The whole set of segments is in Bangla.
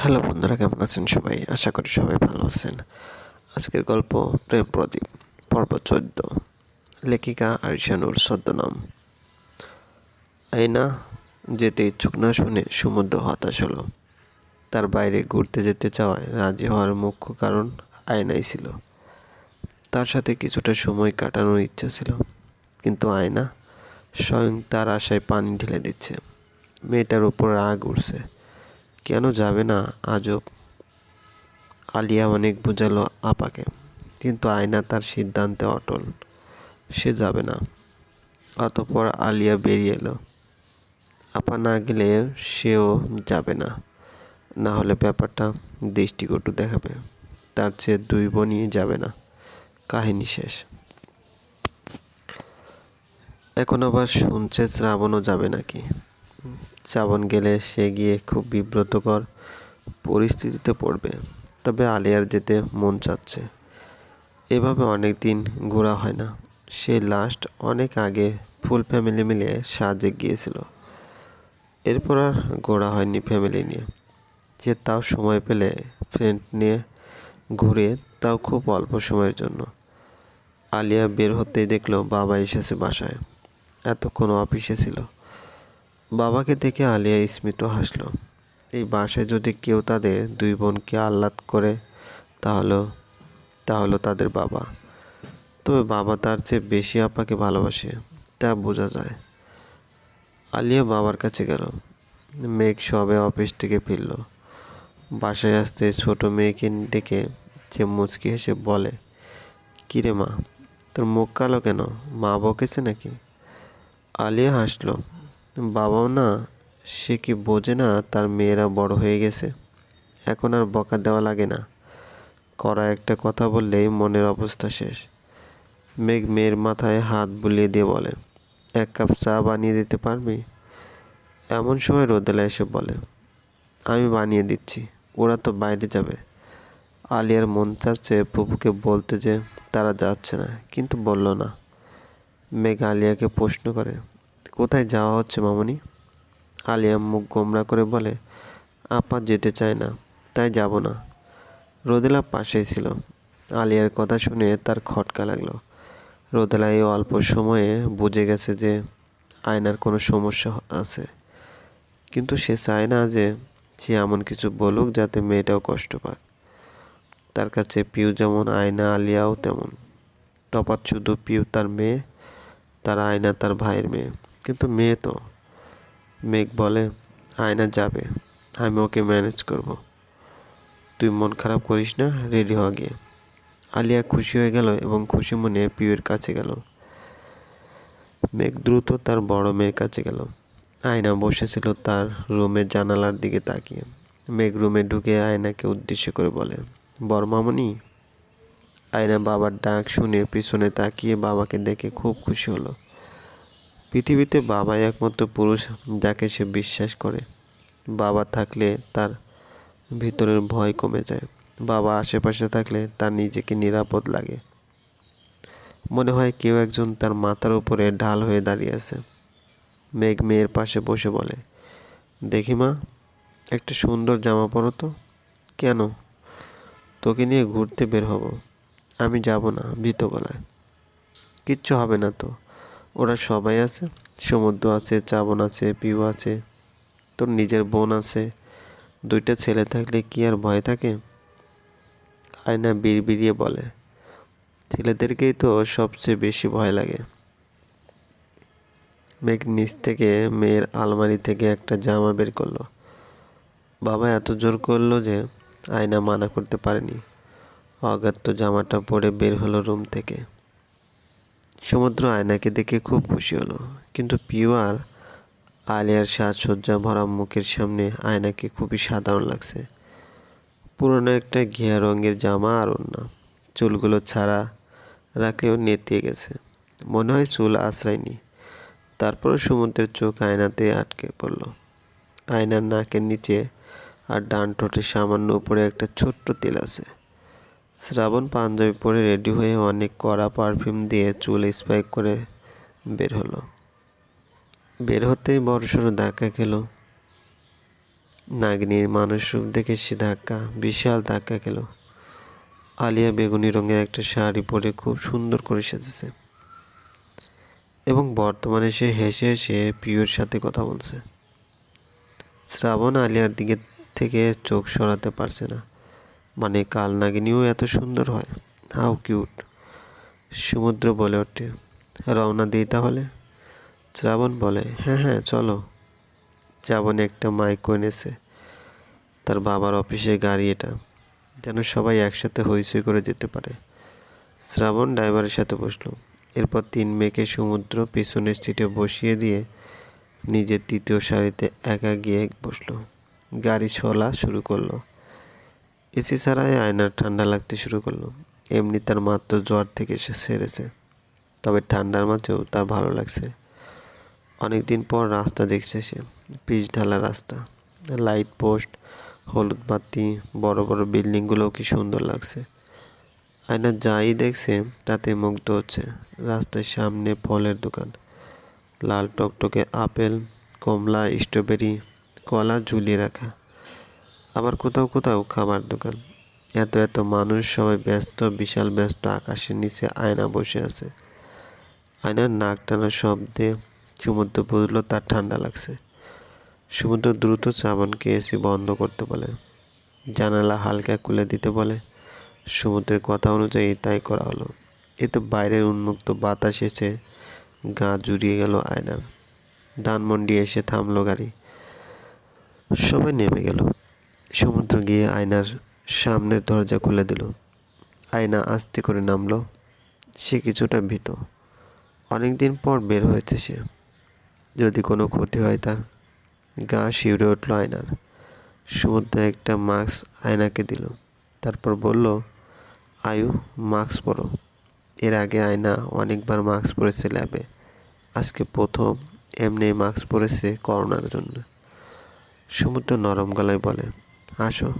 হ্যালো বন্ধুরা, কেমন আছেন সবাই? আশা করি সবাই ভালো আছেন। আজকের গল্প প্রেম প্রদীপ, পর্ব চোদ্দ। লেখিকা আরিশানুর ছদ্মনাম। আয়না যেতে ইচ্ছুক না শুনে সমুদ্র হতাশ হলো। তার বাইরে ঘুরতে যেতে চাওয়ায় রাজি হওয়ার মুখ্য কারণ আয়নাই ছিল। তার সাথে কিছুটা সময় কাটানোর ইচ্ছা ছিল, কিন্তু আয়না স্বয়ং তার আশায় পানি ঢেলে দিচ্ছে। মেয়েটার উপর রাগ উঠছে। কেন যাবে না? আজব। আলিয়া অনেক বোঝালো আপাকে, কিন্তু আয়না তার সিদ্ধান্তে অটল। সে যাবে না। অতপর আলিয়া বেরিয়ে এলো। আপা না গেলে সেও যাবে না। না হলে ব্যাপারটা দৃষ্টিকটু দেখাবে। তার চেয়ে দুই বোনই যাবে না। কাহিনী শেষ। এখন আবার শুনছে শ্রাবণও যাবে নাকি? শ্রাবণ গেলে সে গিয়ে খুব বিব্রতকর পরিস্থিতিতে পড়বে। তবে আলিয়ার যেতে মন চাচ্ছে। এভাবে অনেক দিন ঘোরা হয় না। সে লাস্ট অনেক আগে ফুল ফ্যামিলি মিলে সাজে গিয়েছিল। এরপর আর ঘোরা হয়নি ফ্যামিলি নিয়ে। যে তাও সময় পেলে ফ্রেন্ড নিয়ে ঘুরে তাও খুব অল্প সময়ের জন্য। আলিয়া বের হতেই দেখল বাবা এসেছে বাসায়। এতক্ষণ অফিসে ছিল। বাবাকে দেখে আলিয়া স্মিত হাসল। এই বাসায় যদি কেউ তাদের দুই বোনকে আহ্লাদ করে, তাহলে তাহলে তাদের বাবা। তবে বাবা তার চেয়ে বেশি আপাকে ভালোবাসে, তা বোঝা যায়। আলিয়া বাবার কাছে গেল। মেঘ সবে অফিস থেকে ফিরল। বাসায় আসতে ছোট মেয়েকে দেখে যে মুচকি হেসে বলে কিরে মা, তোর মুখ কালো কেন? মা বকেছে নাকি? আলিয়া হাসলো। বাবাও না, সে কি বোঝে না তার মেয়েরা বড় হয়ে গেছে? এখন আর বকা দেওয়া লাগে না। করা একটা কথা বললেই মনের অবস্থা শেষ। মেঘ মেয়ের মাথায় হাত বুলিয়ে দিয়ে বলে, এক কাপ চা বানিয়ে দিতে পারবি? এমন সময় রোদেলা এসে বলে, আমি বানিয়ে দিচ্ছি, ওরা তো বাইরে যাবে। আলিয়ার মন চাচ্ছে পুপুকে বলতে যে তারা যাচ্ছে না, কিন্তু বলল না। মেঘ আলিয়াকে প্রশ্ন করে কোথায় যাওয়া হচ্ছে মামনি? আলিয়া মুখ গোমরা করে বলে, আপা যেতে চায় না, তাই যাব না। রোদেলা পাশেই ছিল। আলিয়ার কথা শুনে তার খটকা লাগল। রোদেলা এই অল্প সময়ে বুঝে গেছে যে আয়নার কোনো সমস্যা আছে। কিন্তু সে চায় না যে সে এমন কিছু বলুক যাতে মেয়েটাও কষ্ট পাক। তার কাছে পিউ যেমন, আয়না আলিয়াও তেমন। তপাত শুধু পিউ তার মেয়ে, তার আয়না তার ভাইয়ের মেয়ে। কিন্তু মেয়ে তো। মেঘ বলে, আয়না যাবে, আমি ওকে ম্যানেজ করব। তুই মন খারাপ করিস না, রেডি হওয়া গিয়ে আলিয়া খুশি হয়ে গেল এবং খুশি মনে পিউয়ের কাছে গেল। মেঘ দ্রুত তার বড় মেয়ের কাছে গেল। আয়না বসেছিল তার রুমের জানালার দিকে তাকিয়ে। মেঘ রুমে ঢুকে আয়নাকে উদ্দেশ্য করে বলে বর্মামণি আয়না বাবার ডাক শুনে পিছনে তাকিয়ে বাবাকে দেখে খুব খুশি হলো। পৃথিবীতে বাবাই একমাত্র পুরুষ যাকে সে বিশ্বাস করে। বাবা থাকলে তার ভিতরের ভয় কমে যায়। বাবা আশেপাশে থাকলে তার নিজেকে নিরাপদ লাগে। মনে হয় কেউ একজন তার মাথার উপরে ঢাল হয়ে দাঁড়িয়ে আছে। মেঘ মেয়ের পাশে বসে বলে, দেখি মা, একটা সুন্দর জামা পরো তো। কেন? তোকে নিয়ে ঘুরতে বের হব। আমি যাব না ভীত গলায় কিচ্ছু হবে না তো। ওরা সবাই আছে। সমুদ্র আছে, চাবন আছে, পিউ আছে, তোর নিজের বোন আছে। দুইটা ছেলে থাকলে কি আর ভয় থাকে? আয়না বিড়বিড়িয়ে বলে। ছেলেদেরকেই তো সবচেয়ে বেশি ভয় লাগে। মেঘ নিচ থেকে মেয়ের আলমারি থেকে একটা জামা বের করল। বাবা এত জোর করল যে আয়না মানা করতে পারেনি। অগাত্য জামাটা পরে বের হলো রুম থেকে। সমুদ্র আয়নাকে দেখে খুব খুশি হলো। কিন্তু পিউ আর আলিয়ার সাজসজ্জা ভরা মুখের সামনে আয়নাকে খুবই সাধারণ লাগছে। পুরনো একটা ঘিয়া রঙের জামা আর না চুলগুলো ছাড়া রাখলেও নেতিয়ে গেছে। মনে হয় চুল আশ্রয়নি। তারপর সমুদ্রের চোখ আয়নাতে আটকে পড়ল। আয়নার নাকের নিচে আর ডান ঠোঁটের সামান্য উপরে একটা ছোট্ট তেল আছে। শ্রাবণ পাঞ্জাবি পরে রেডি হয়ে অনেক কড়া পারফিউম দিয়ে চুল স্পাইক করে বের হলো। বের হতেই বড়সড় ধাক্কা খেলো। নাগিনীর মানুষ রূপ দেখে সে ধাক্কা, বিশাল ধাক্কা খেল। আলিয়া বেগুনি রঙের একটা শাড়ি পরে খুব সুন্দর করে সেজেছে। এবং বর্তমানে সে হেসে হেসে পিওর সাথে কথা বলছে। শ্রাবণ আলিয়ার দিকে থেকে চোখ সরাতে পারছে না। মানে কাল নাগিনীও এত সুন্দর হয়। How cute. সমুদ্র বলে ওঠে, রওনা দিই তাহলে? শ্রাবণ বলে হ্যাঁ হ্যাঁ চলো। শ্রাবণ একটা মাইক এনেছে, তার বাবার অফিসে গাড়ি এটা, যেন সবাই একসাথে হইচই করে যেতে পারে। শ্রাবণ ড্রাইভারের সাথে বসল। এরপর তিন মেয়েকে সমুদ্র পিছনের সিটে বসিয়ে দিয়ে নিজের তৃতীয় সারিতে একা গিয়ে বসল। গাড়ি চলা শুরু করল। এসি ছাড়াই আয়নার ঠান্ডা লাগতে শুরু করল। এমনি তার মাত্র জ্বর থেকে সে সেরেছে তবে ঠান্ডার মাঝেও তার ভালো লাগছে। অনেকদিন পর রাস্তা দেখছে সে, পিচ ঢালা রাস্তা, লাইট পোস্ট, হলুদ বাতি, বড় বড় বিল্ডিংগুলোও কি সুন্দর লাগছে। আয়না যাই দেখছে, তাতে মুগ্ধ হচ্ছে। রাস্তার সামনে ফলের দোকান, লাল টকটকে আপেল, কমলা, স্ট্রবেরি, কলা ঝুলিয়ে রাখা। আবার কোথাও কোথাও খাবার দোকান। এত এত মানুষ সবাই ব্যস্ত, বিশাল ব্যস্ত, আকাশের নিচে আয়না বসে আছে। আয়নার নাক টানার শব্দে সমুদ্র বুঝলো তার ঠান্ডা লাগছে। সমুদ্র দ্রুত চাবনকে এসি বন্ধ করতে বলে। জানালা হালকা খুলে দিতে বলে। সমুদ্রের কথা অনুযায়ী তাই করা হলো। এতে বাইরের উন্মুক্ত বাতাস এসে গা জুড়িয়ে গেল আয়নার। ধানমন্ডি এসে থামলো গাড়ি। সবাই নেমে গেল। সমুদ্র গিয়ে আয়নার সামনের দরজা খুলে দিল। আয়না আস্তে করে নামলো। সে কিছুটা ভীত। অনেকদিন পর বের হয়েছে সে। যদি কোনো ক্ষতি হয় তার গা শিউরে উঠল আয়নার। সমুদ্র একটা মাস্ক আয়নাকে দিল। তারপর বলল, আয়ু, মাস্ক পরো। এর আগে আয়না অনেকবার মাস্ক পরেছে ল্যাবে। আজকে প্রথম এমনি মাস্ক পরেছে করোনার জন্য। সমুদ্র নরম গলায় বলে আসো।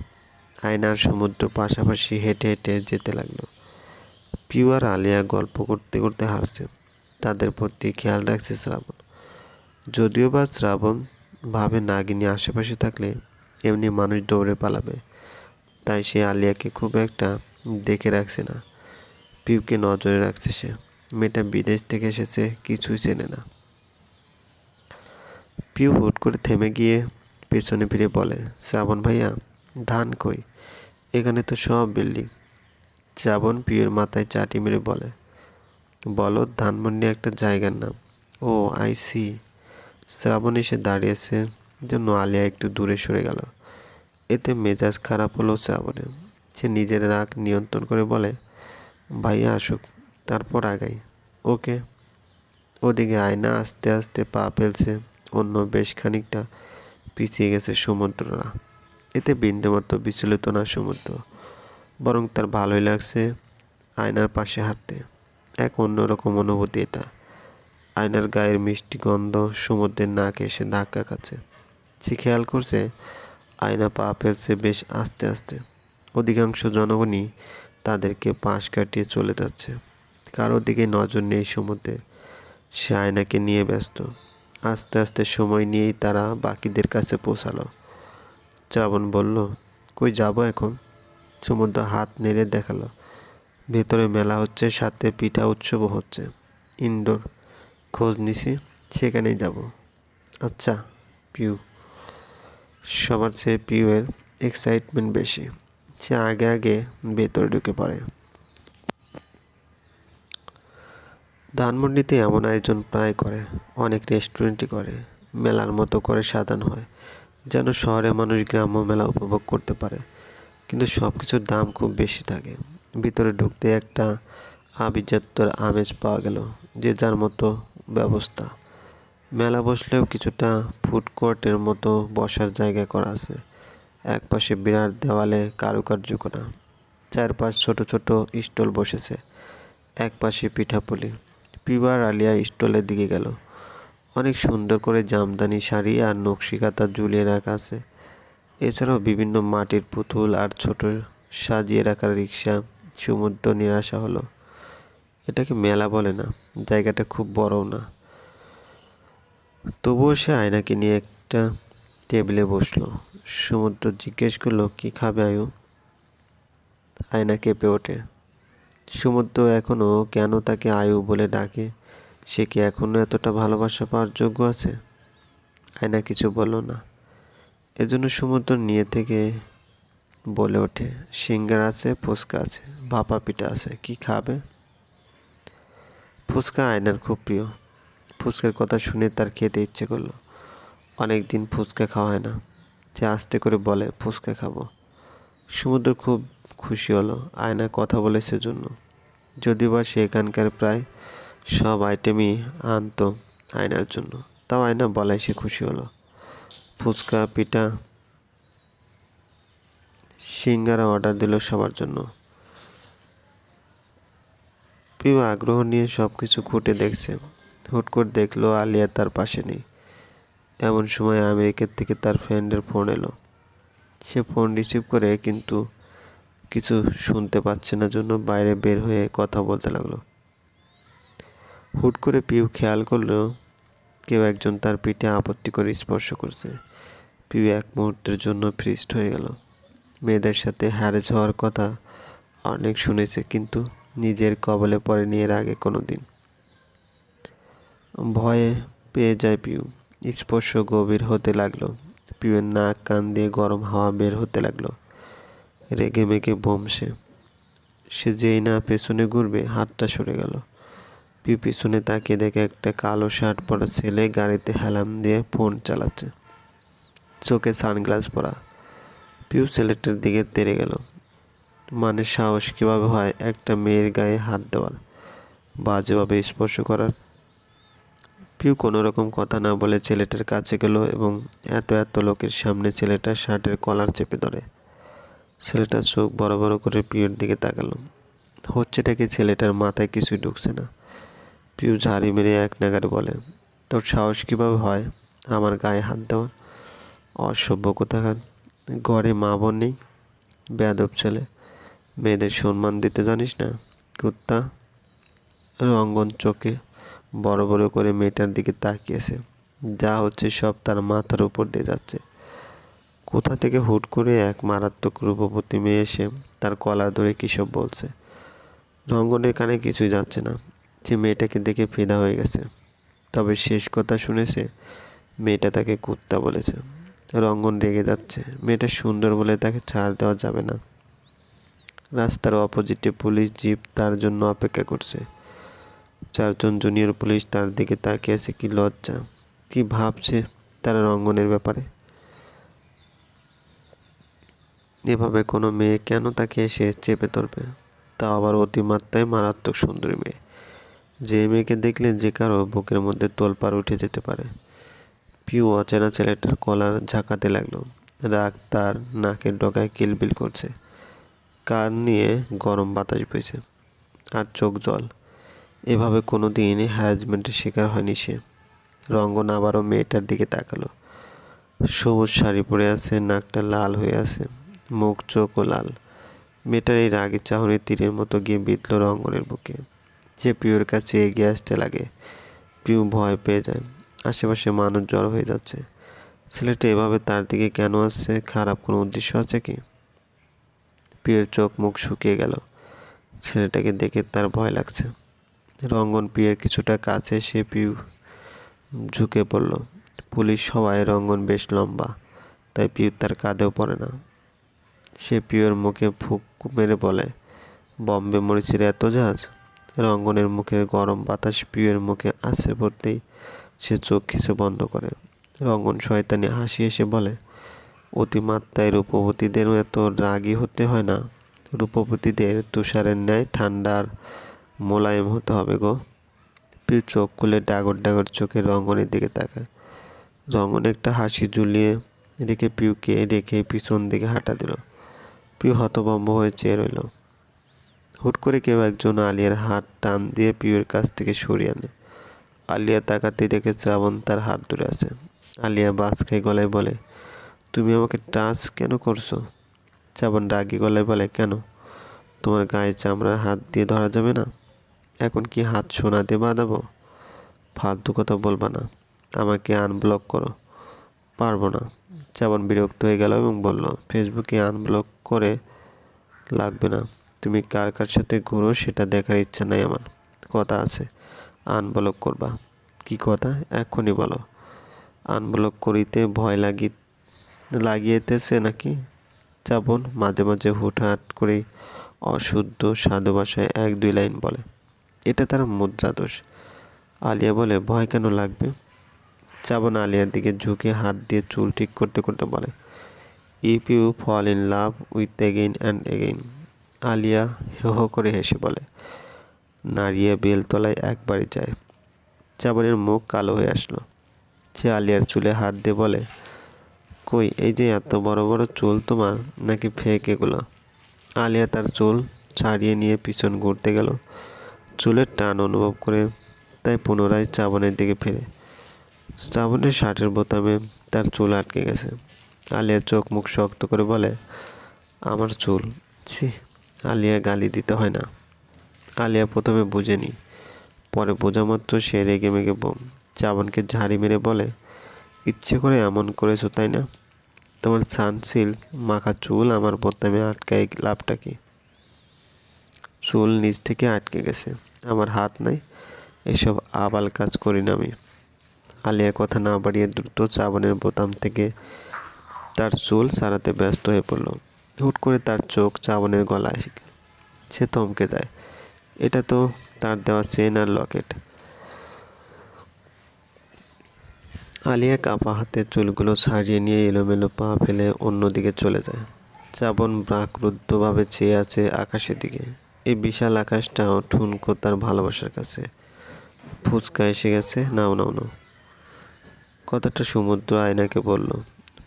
আয়নার সমুদ্র পাশাপাশি হেঁটে হেঁটে যেতে লাগল। পিউ আর আলিয়া গল্প করতে করতে হারছে। তাদের প্রতি খেয়াল রাখছে শ্রাবণ। যদিও বা শ্রাবণ ভাবে নাগিনী আশেপাশে থাকলে এমনি মানুষ দৌড়ে পালাবে, তাই সে আলিয়াকে খুব একটা দেখে রাখছে না। পিউকে নজরে রাখছে সে। মেয়েটা বিদেশ থেকে এসেছে, কিছুই চেনে না। পিউ হুট করে থেমে গিয়ে পেছনে ফিরে বলে, শ্রাবণ ভাইয়া ধান কই? এখানে তো সব বিল্ডিং। শ্রাবণ পিউর মাথায় চাটি মেরে বলে, বলো, ধানমন্ডি একটা জায়গার নাম? ও, আই সি। শ্রাবণ এসে দাঁড়িয়েছে জন্য আলিয়া একটু দূরে সরে গেল। এতে মেজাজ খারাপ হলো শ্রাবণের। সে নিজের রাগ নিয়ন্ত্রণ করে বলে, ভাইয়া, আসুক, তারপর আগাই। ওকে। ওদিকে আয়না আস্তে আস্তে পা ফেলছে, অন্য বেশ খানিকটা পিছিয়ে গেছে সমুদ্ররা। এতে বিন্দুমাত্র বিচলিত না সমুদ্র, বরং তার ভালোই লাগছে আয়নার পাশে হাঁটতে। এক অন্যরকম অনুভূতি এটা। আয়নার গায়ের মিষ্টি গন্ধ সমুদ্রের নাকে এসে ধাক্কা খাচ্ছে। সে খেয়াল করছে আয়না পা ফেলছে বেশ আস্তে আস্তে। অধিকাংশ জনগণই তাদেরকে পাশ কাটিয়ে চলে যাচ্ছে। কারোর দিকে নজর নেই সমুদ্রে। সে আয়নাকে নিয়ে ব্যস্ত। আস্তে আস্তে সময় নিয়েই তারা বাকিদের কাছে পৌঁছালো। শ্রাবণ বলল, কই যাব এখন? সমুদ্র হাত নেড়ে দেখাল, ভেতরে মেলা হচ্ছে, সাথে পিঠা উৎসবও হচ্ছে। ইনডোর খোঁজ নিছি, সেখানেই যাব। আচ্ছা পিউ। সবার চেয়ে পিউয়ের এক্সাইটমেন্ট বেশি। সে আগে আগে ভেতরে ঢুকে পড়ে। ধানমন্ডিতে এমন আয়োজন প্রায় করে, অনেক রেস্টুরেন্টই করে, মেলার মতো করে সাজানো হয়। যেন শহরে মানুষ গ্রাম্য মেলা উপভোগ করতে পারে। কিন্তু সব কিছুর দাম খুব বেশি থাকে। ভিতরে ঢুকতে একটা আভিজাত্যর আমেজ পাওয়া গেল, যে যার মতো ব্যবস্থা। মেলা বসলেও কিছুটা ফুড কোর্টের মতো বসার জায়গা করা আছে। এক পাশে বিরাট দেওয়ালে কারুকার্য করা। চারপাশ ছোট ছোট স্টল বসেছে। এক পাশে পিঠাপুলি। পিবার আলিয়া স্টলের দিকে গেল। অনেক সুন্দর করে জামদানি শাড়ি আর নকশিকাতা ঝুলিয়ে রাখা আছে। এছাড়াও বিভিন্ন মাটির পুতুল আর ছোট সাজিয়ে রাখার রিক্সা সমুদ্র নিরাশা হলো। এটাকে মেলা বলে না, জায়গাটা খুব বড়ও না। তবুও সে আয়নাকে নিয়ে একটা টেবিলে বসল। সমুদ্র জিজ্ঞেস করল, কী খাবে আয়ু? আয়না কেঁপে ওঠে। সমুদ্র এখনও কেন তাকে আয়ু বলে ডাকে? সে কি এখনও এতটা ভালোবাসা পাওয়ার যোগ্য আছে? আয়না কিছু বলল না। এজন্য সমুদ্র নিয়ে থেকে বলে ওঠে, সিঙ্গার আছে, ফুচকা আছে, ভাপা পিঠা আছে, কি খাবে? ফুচকা আয়নার খুব প্রিয়। ফুচকার কথা শুনে তার খেতে ইচ্ছে করল। অনেক দিন ফুচকা খাওয়া হয় না। যে আস্তে করে বলে, ফুচকা খাব। সমুদ্র খুব খুশি হলো। আয়না কথা বলে সেজন্য। যদিও বা সে এখানকার প্রায় সব আইটেমই আনতো আয়নার জন্য। তাও আয়না বলায় সে খুশি হলো। ফুচকা, পিঠা, সিঙ্গারা অর্ডার দিল সবার জন্য। প্রিয় আগ্রহ নিয়ে সব কিছু খুঁটে দেখছে। হুট করে দেখল আলিয়া তার পাশে নেই। এমন সময় আমেরিকার থেকে তার ফ্রেন্ডের ফোন এলো। সে ফোন রিসিভ করে কিন্তু কিছু শুনতে পাচ্ছে না, জন্য বাইরে বের হয়ে কথা বলতে লাগল। হুট করে পিউ খেয়াল করল কেউ একজন তার পিঠে আপত্তি করে স্পর্শ করছে। পিউ এক মুহূর্তের জন্য ফ্রিস্ট হয়ে গেল। মেয়েদের সাথে হ্যারেজ হওয়ার কথা অনেক শুনেছে, কিন্তু নিজের কবলে পড়েনি এর আগে কোনো দিন ভয়ে পেয়ে যায় পিউ। স্পর্শ গভীর হতে লাগল। পিউয়ের নাক, কান দিয়ে গরম হাওয়া বের হতে লাগল। রেগে মেগে বমসে সে যেই না পেছনে ঘুরবে, হাতটা সরে গেল। পিছনে তাকিয়ে দেখে একটা কালো শার্ট পরা ছেলে গাড়িতে হেলাম দিয়ে ফোন চালাচ্ছে। চোখে সানগ্লাস পরা পিউ ছেলেটার দিকে তেড়ে গেল। মানে সাহস কীভাবে হয় একটা মেয়ের গায়ে হাত দেওয়ার? বাজেভাবে স্পর্শ করার। পিউ কোনো রকম কথা না বলে ছেলেটার কাছে গেল এবং এত এত লোকের সামনে ছেলেটার শার্টের কলার চেপে ধরে। ছেলেটার চোখ বড় বড় করে পিউর দিকে তাকালো। হচ্ছেটা কি ছেলেটার মাথায় কিছুই ঢুকছে না? পিউ ঝাড়ি মেরে এক নাগারে বলে, তোর সাহস কীভাবে হয়? আমার গায়ে হাত দেওয়ার অসভ্য কোথাকার। ঘরে মা বোন নেই। বেয়াদব ছেলে। মেয়েদের সম্মান দিতে জানিস না, কুত্তা? রঙ্গন চোখে বড় বড় করে মেয়েটার দিকে তাকিয়েছে। যা হচ্ছে সব তার মাথার উপর দিয়ে যাচ্ছে। কোথা থেকে হুট করে এক মারাত্মক রূপবতী মেয়ে এসে তার কলার ধরে কিসব বলছে? রঙ্গনের কানে কিছুই যাচ্ছে না। যে মেয়েটাকে দেখে ফিদা হয়ে গেছে। তবে শেষ কথা শুনেছে, মেয়েটা তাকে কুত্তা বলেছে। রঙ্গন রেগে যাচ্ছে। মেয়েটা সুন্দর বলে তাকে ছাড় দেওয়া যাবে না। রাস্তার অপোজিটে পুলিশ জিপ তার জন্য অপেক্ষা করছে। চারজন জুনিয়র পুলিশ তার দিকে তাকিয়ে আছে। কি লজ্জা, কি ভাবছে তারা রঙ্গনের ব্যাপারে? এভাবে কোনো মেয়ে কেন তাকে এসে চেপে ধরবে? তা আবার অতিমাত্রায় মারাত্মক সুন্দরী মেয়ে। যে মেয়েকে দেখলেন যে কারও বুকের মধ্যে তোলপাড় উঠে যেতে পারে। পিউ অচেনা ছেলেটার কলার ঝাঁকাতে লাগল। রাগ তার নাকের ডগায় কিলবিল করছে। কান নিয়ে গরম বাতাস বইছে আর চোখ জল। এভাবে কোনো দিন হ্যারাসমেন্টের শিকার হয়নি সে। রঙ্গন আবারও মেয়েটার দিকে তাকালো। সবুজ শাড়ি পরে আছে, নাকটা লাল হয়ে আছে, মুখ চোখও লাল। মেয়েটার এই রাগের চাহনি তীরের মতো গিয়ে বিতল রঙ্গনের বুকে। যে পিউর কাছে এগিয়ে আসতে লাগে। পিউ ভয় পেয়ে যায়। আশেপাশে মানুষ জড়ো হয়ে যাচ্ছে। ছেলেটা এভাবে তার দিকে কেন আসছে? খারাপ কোনো উদ্দেশ্য আছে কি? পিয়ের চোখ মুখ শুকিয়ে গেল। ছেলেটাকে দেখে তার ভয় লাগছে। রঙ্গন পিয়ের কিছুটা কাছে সে পিউ ঝুঁকে পড়ল। পুলিশ সবাই রঙ্গন বেশ লম্বা, তাই পিউ তার কাঁধেও পড়ে না। সে পিউর মুখে ফুক মেরে বলে, বম্বে মরিচের এত জাহাজ? রঙ্গনের মুখের গরম বাতাস, পিউয়ের মুখে আসে পড়তেই সে চোখ খিসে বন্ধ করে। রঙ্গন শয়তানি হাসি এসে বলে, অতিমাত্রায় রূপবতীদের এত রাগী হতে হয় না। রূপবতীদের তুষারের ন্যায় ঠান্ডার মোলায়েম হতে হবে গো। পিউ চোখ খুলে ডাগর ডাগর চোখে রঙ্গনের দিকে তাকায়। রঙ্গন একটা হাসি ঝুলিয়ে রেখে পিউকে, রেখে পিছন দিকে হাঁটা দিল। পিউ হতভম্ব হয়ে চেয়ে রইল। হুট করে কেউ একজন আলিয়ার হাত টান দিয়ে পিউয়ের কাছ থেকে সরিয়ে আনে। আলিয়া তাকাতে দেখে শ্রাবণ তার হাত ধরে আছে। আলিয়া বাস খাই গলায় বলে, তুমি আমাকে টাচ কেন করছ? শ্রাবণ রাগি গলায় বলে, কেন? তোমার গায়ে চামড়ার হাত দিয়ে ধরা যাবে না? এখন কি হাত সোনা দিয়ে বাঁধাবো? ফালতু কথা বলবা না। আমাকে আনব্লক করো। পারব না। শ্রাবণ বিরক্ত হয়ে গেল এবং বলল ফেসবুকে আনব্লক করে লাগবে না। তুমি কার কার সাথে ঘুরো সেটা দেখার ইচ্ছা নাই আমার। কথা আছে। আনব্লক করবা। কি কথা? এখনই বলো। আনব্লক করিতে ভয় লাগি লাগিয়েতেছে নাকি? শ্রাবণ মাঝে মাঝে হুটহাট করে অশুদ্ধ সাধু ভাষায় এক দুই লাইন বলে। এটা তার মুদ্রা দোষ। আলিয়া বলে, ভয় কেন লাগবে? শ্রাবণ আলিয়ার দিকে ঝুঁকে হাত দিয়ে চুল ঠিক করতে করতে বলে if you fall in love with again and again Alia হো হো করে হেসে বলে, নাড়িয়ে বেলতলায় একবারই যায়। শ্রাবণের মুখ কালো হয়ে আসলো। সে আলিয়ার চুলে হাত দিয়ে বলে, কই, এই যে এত বড় বড় চুল তোমার, নাকি ফেক এগুলো? আলিয়া তার চুল ছাড়িয়ে নিয়ে পিছন ঘুরতে গেল। চুলের টান অনুভব করে তাই পুনরায় শ্রাবণের দিকে ফেরে। শ্রাবণের শার্টের বোতামে তার চুল আটকে গেছে। আলিয়া চোখ মুখ শক্ত করে বলে, আমার চুল, ছি আলিয়া গালি দিতে হয় না। আলিয়া প্রথমে বুঝেনি। পরে বোঝা মাত্র সে রেগে মেগে শ্রাবণকে ঝাড়ি মেরে বলে, ইচ্ছে করে এমন করেছ, তাই না? তোমার সানসিল্ক মাখা চুল আমার বোতামে আটকায় লাভটা কি? চুল নিচ থেকে আটকে গেছে। আমার হাত নাই, এসব আবাল কাজ করি না আমি। আলিয়া কথা না বাড়িয়ে দ্রুত চাবনের বোতাম থেকে তার চুল সারাতে ব্যস্ত হয়ে পড়ল। হুট করে তার চোখ চাবনের গলায় সে থমকে দেয়। এটা তো তার দেওয়া চেন আর লকেট। আলিয়া কাপা হাতে চুলগুলো ছাড়িয়ে নিয়ে এলোমেলো পা ফেলে অন্যদিকে চলে যায়। শ্রাবণ ব্রাকরুদ্ধভাবে চেয়ে আছে আকাশের দিকে। এই বিশাল আকাশটাও ঠুনকো তার ভালোবাসার কাছে। ফুচকা এসে গেছে, নাও নাও নাও। কথাটা সমুদ্র আয়নাকে বলল।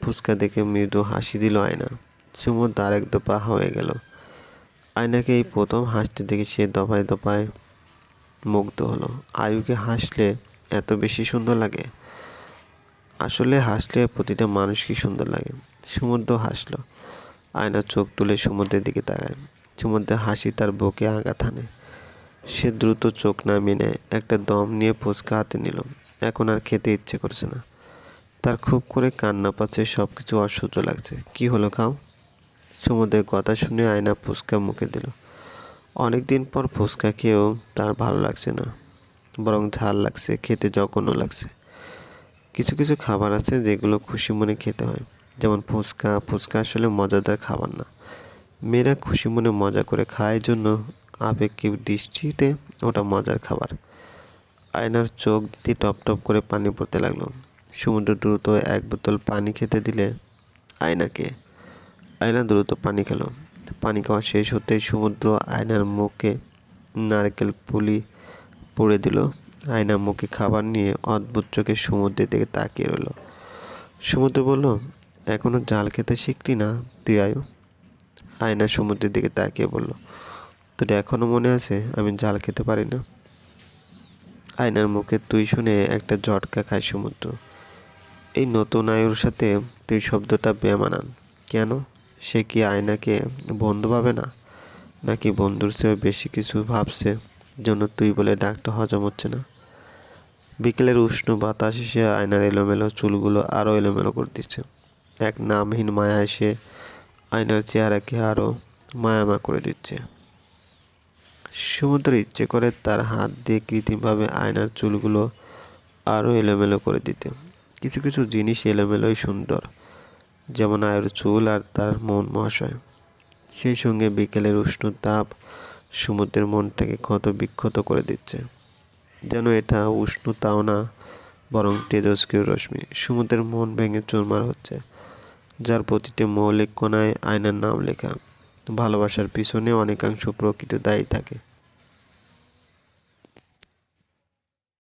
ফুচকা দেখে মৃদু হাসি দিল আয়না। সমুদ্র এক দফা হয়ে গেল। আয়নাকে এই প্রথম হাসতে দেখে সে দফায় দফায় মুগ্ধ হলো। আয়ুকে হাসলে এত বেশি সুন্দর লাগে? আসলে হাসলে প্রতিটা মানুষকে সুন্দর লাগে। সমুদ্র হাসলো। আয়না চোখ তুলে সমুদ্রের দিকে তাকায়। সমুদ্রের হাসি তার বুকে আঘাত হানে। সে দ্রুত চোখ নামিয়ে নেয়। একটা দম নিয়ে ফুচকা হাতে নিল। এখন আর খেতে ইচ্ছে করছে না। তার খুব করে কান্না পাচ্ছে সব কিছু অসহ্য লাগছে। কি হলো খাও? সমুদ্রের কথা শুনে আয়না ফুচকা মুখে দিল। অনেক দিন পর ফুচকা খেয়েও তার ভালো লাগছে না, বরং ঝাল লাগছে, খেতে জঘন্য লাগছে। কিছু কিছু খাবার আছে যেগুলো খুশি মনে খেতে হয়, যেমন ফুচকা ফুচকা আসলে মজাদার খাবার না। মেয়েরা খুশি মনে মজা করে খায় জন্য আবেগকে দৃষ্টিতে ওটা মজার খাবার। আয়নার চোখ দিয়ে টপ টপ করে পানি পড়তে লাগল। সমুদ্র দ্রুত এক বোতল পানি খেতে দিলে আয়নাকে আয়না দ্রুত পানি খেলো। পানি খাওয়া শেষ হতেই সমুদ্র আয়নার মুখে নারকেল পুলি পড়ে দিল। আয়না মুখে খাবার নিয়ে অদ্ভুত চোখে সমুদ্রের দিকে তাকিয়ে রইল। সমুদ্র বলল, এখনও জাল খেতে শিখলি না তুই আয়ু আয়না সমুদ্রের দিকে তাকিয়ে বলল, তোর এখনও মনে আছে আমি জাল খেতে পারি না? আয়নার মুখে তুই শুনে একটা ঝটকা খায় সমুদ্র। এই নতুন আয়ুর সাথে তুই শব্দটা বেমানান। কেন? সে কি আয়নাকে বন্ধু ভাবে না? নাকি বন্ধুর চেয়েও বেশি কিছু ভাবছে জন্য তুই বলে ডাকটা হজম হচ্ছে না? বিকেলের উষ্ণ বাতাস এসে আয়নার এলোমেলো চুলগুলো আরও এলোমেলো করে দিচ্ছে। এক নামহীন মায়া এসে আয়নার চেহারাকে আরও মায়ামা করে দিচ্ছে। সমুদ্র ইচ্ছে করে তার হাত দিয়ে কৃত্রিমভাবে আয়নার চুলগুলো আরও এলোমেলো করে দিতে। কিছু কিছু জিনিস এলোমেলোই সুন্দর। যেমন আয়ের চুল আর তার মন মহাশয়। সেই সঙ্গে বিকেলের উষ্ণ তাপ সমুদ্রের মনটাকে ক্ষত বিক্ষত করে দিচ্ছে। যেন এটা উষ্ণতাও না, বরং তেজস্ক্রিয় রশ্মি। সমুদ্রের মন ভেঙে চুরমার হচ্ছে, যার প্রতিটি মৌলিক কোনায় আয়নার নাম লেখা। ভালোবাসার পিছনে অনেকাংশ প্রকৃত দায়ী থাকে।